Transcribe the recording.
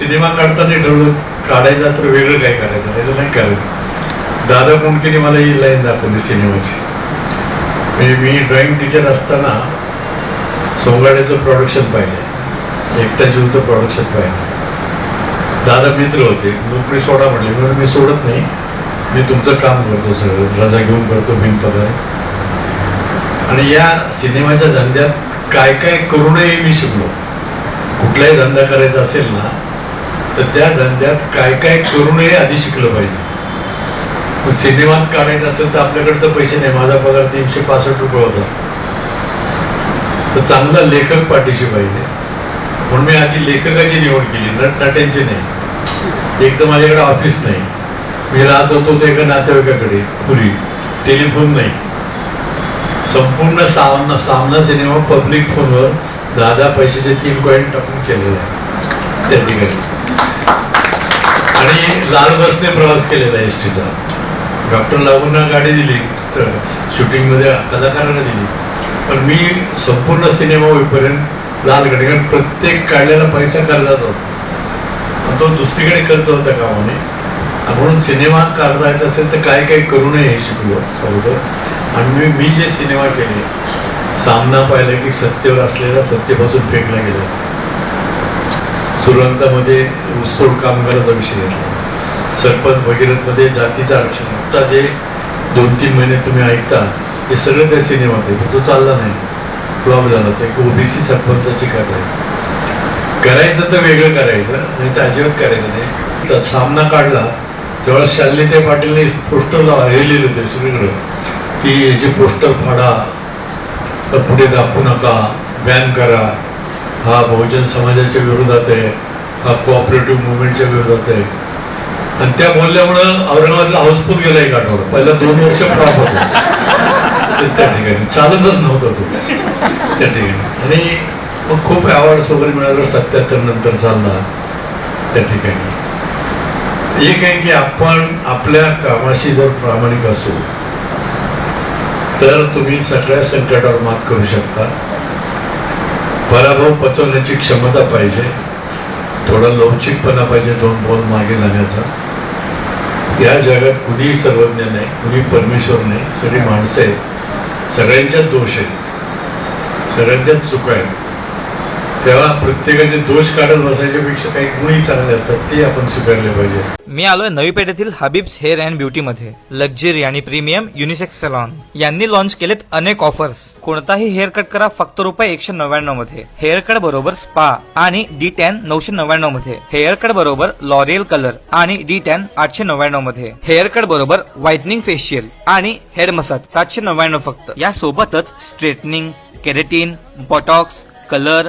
Cinema काढताना ठरवलं काढायचा तर वेगळं काय काढायचं नाही तर नाही करायचं. दादा कोणकेने मला ही लाईन दाखवली सिनेमाची. म्हणजे मी ड्रॉइंग टीचर असताना सोंगाड्याचं प्रोडक्शन पाहिलं. एकटा जीवचं प्रोडक्शन पाहिलं. दादा मित्र होते. नोकरी सोडा म्हटले. म्हणून मी सोडत नाही. मी तुमचं काम करतो सगळं रजा घेऊन करतो बिनपगार आणि या सिनेमाच्या धंद्यात काय काय करूनही मी शिकलो. कुठलाही धंदा करायचा असेल ना तर त्या धंद्यात काय काय करू नये आधी शिकलं पाहिजे. सिनेमात काढायचं असेल तर आपल्याकडे तर पैसे नाही. माझा पगार तीनशे पासष्ट रुपये होता. तर चांगला लेखक पाठीशी पाहिजे. म्हणून मी आधी लेखकाची निवड केली. नटनाट्यांची नाही. एक तर माझ्याकडे ऑफिस नाही. मी राहत होतो ते एका नातेवाईकाकडे खुरी टेलिफोन नाही. संपूर्ण सामना सामना सिनेमा पब्लिक फोनवर दहा दहा पैशाचे तीन कॉईन टाकून केलेला आहे. त्या ठिकाणी. आणि लाल बसने प्रवास केलेला एस टीचा डॉक्टर लागूंना गाडी दिली तर शूटिंगमध्ये कलाकारांना दिली. पण मी संपूर्ण सिनेमा होईपर्यंत लाल गाडी कारण प्रत्येक काढलेला पैसा कर्जात होता. आणि तो दुसरीकडे खर्च होता कामाने. म्हणून सिनेमा काढायचा असेल तर काय काय करू नये हे शिकलो. अगोदर आणि मी मी जे सिनेमा केले सामना पाहिला की सत्तेवर असलेला सत्तेपासून फेकला गेला. सुरवंतामध्ये ऊसतोड कामगाराचा विषय घेतला सरपंच भगीरथमध्ये जातीचं आरक्षण. आता जे दोन तीन महिने तुम्ही ऐकता हे सगळं त्या सिनेमात आहे. तो चालला नाही. फ्लॉप झाला. ते ओबीसी सरपंचाची कथा आहे. करायचं तर वेगळं करायचं नाही तर अजिबात करायचं नाही. तर सामना काढला तेव्हा शालिते पाटीलने पोस्टर हे लिहिले होते सगळीकडं की जे पोस्टर फाडा तर पुढे दाखवू नका बॅन करा. हा बहुजन समाजाच्या विरोधात आहे हा कोऑपरेटिव्ह मुवमेंटच्या विरोधात आहे. आणि त्या बोलल्यामुळं औरंगाबादला हाऊसफुल गेला एक आठवडा पहिला दोन वर्ष फ्लॉप होता. त्या ठिकाणी. चालतच नव्हतं तो. त्या ठिकाणी. आणि मग खूप अवॉर्ड्स वगैरे मिळाले सत्याहत्तर नंतर चालला त्या ठिकाणी. एक आहे की आपण आपल्या कामाशी जर प्रामाणिक असू तर तुम्ही सगळ्या संकटावर मात करू शकता. पराभव पचवण्याची क्षमता पाहिजे. थोडा लवचिकपणा पाहिजे दोन बोल मागे जाण्याचा. या जगात कुणीही सर्वज्ञ नाही कुणी परमेश्वर नाही सगळी माणसं आहेत. सगळ्यांच्यात दोष आहेत. सगळ्यांच्यात चुका आहेत. तेव्हा प्रत्येकाचे दोष काढत बसायच्या पेक्षा काही गुणही चांगले असतात ते आपण स्वीकारले पाहिजे. मी आलोय नवी पेठेतील हबीब्स हेअर अँड ब्युटी मध्ये. लक्झरी आणि प्रीमियम युनिसेक्स सलॉन यांनी लॉन्च केलेत अनेक ऑफर्स कोणताही हेअर कट करा फक्त रुपये एकशे नव्याण्णवमध्ये. हेअर कट बरोबर स्पा आणि डी टॅन नऊशे नव्याण्णवमध्ये. हेअर कट बरोबर लॉरियल कलर आणि डी टॅन आठशे नव्याण्णवमध्ये. हेअर कट बरोबर व्हाइटनिंग फेशियल आणि हेड मसाज सातशे नव्याण्णव फक्त. या सोबतच straightening keratin botox colour